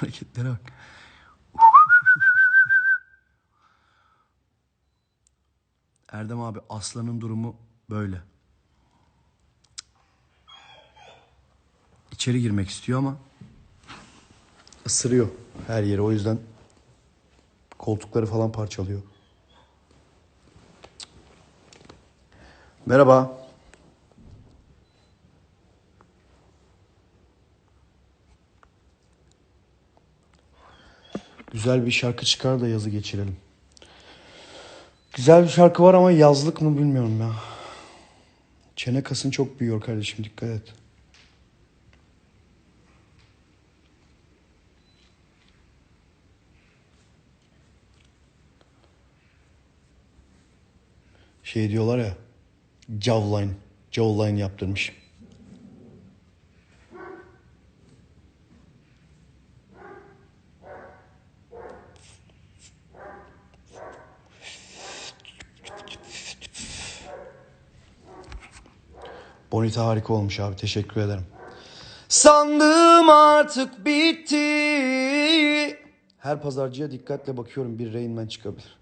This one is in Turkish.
Hareketlere bak. Erdem abi aslanın durumu böyle. İçeri girmek istiyor ama ısırıyor her yeri. O yüzden koltukları falan parçalıyor. Merhaba. Güzel bir şarkı çıkar da yazı geçirelim. Güzel bir şarkı var ama yazlık mı bilmiyorum ya. Çene kasın çok büyüyor kardeşim dikkat et. Şey diyorlar ya. Jawline. Jawline yaptırmış. Bonita harika olmuş abi. Teşekkür ederim. Sandım artık bitti. Her pazarcıya dikkatle bakıyorum. Bir Rain Man çıkabilir.